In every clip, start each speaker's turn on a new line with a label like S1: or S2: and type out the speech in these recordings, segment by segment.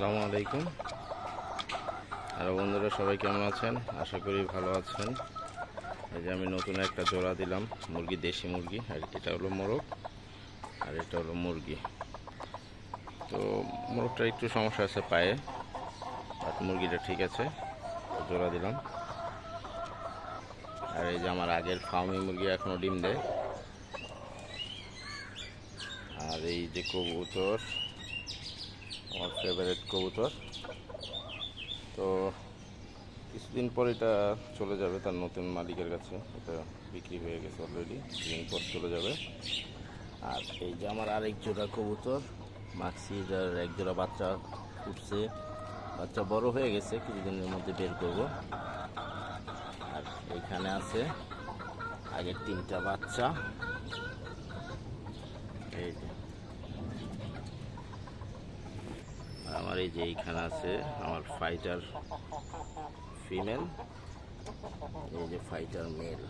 S1: আসসালামু আলাইকুম। হ্যালো বন্ধুরা, সবাই কেমন আছেন? আশা করি ভালো আছেন। এই যে আমি নতুন একটা জোড়া দিলাম, মুরগি, দেশি মুরগি, আর এটা হলো মোরগ, আর এটা হলো মুরগি। তো মোরগটা একটু সমস্যা আছে পায়ে আর মুরগিটা ঠিক আছে জোড়া দিলাম। আর এই যে আমার আগের ফার্মি মুরগি এখনও ডিম দেয়। আর এই যে কবুতর আমার ফেভারিট কবুতর। তো কিছুদিন পর এটা চলে যাবে তার নতুন মালিকের কাছে। এটা বিক্রি হয়ে গেছে অলরেডি কিছুদিন পর চলে যাবে। আর এই যে আমার আরেক জোড়া কবুতর মাক্সিটার এক জোড়া বাচ্চা ফুটছে বাচ্চা বড় হয়ে গেছে, কিছুদিনের মধ্যে বের করব। আর এইখানে আছে আগের তিনটা বাচ্চা। এই যে আর আমার এই যে এইখানে আছে, আমার ফাইটার ফিমেল এই যে ফাইটার মেল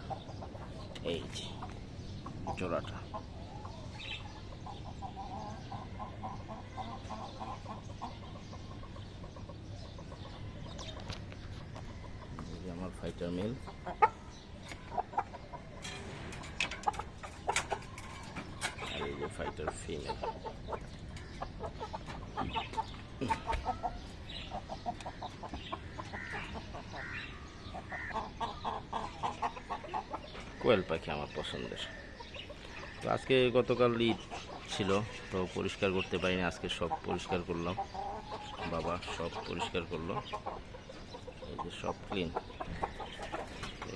S1: এই যে জোড়াটা। আমার ফাইটার মেল আর এই যে ফাইটার ফিমেল কোয়েল পাখি আমার পছন্দের। তো আজকে গতকাল ঈদ ছিল, তো পরিষ্কার করতে পারিনি, আজকে সব পরিষ্কার করলাম। বাবা সব পরিষ্কার করল। এই যে সব ক্লিন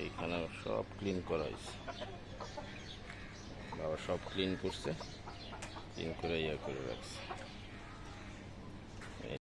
S1: এইখানে সব ক্লিন করা হয়েছে। বাবা সব ক্লিন করছে ক্লিন করে ইয়ে করে রাখছে।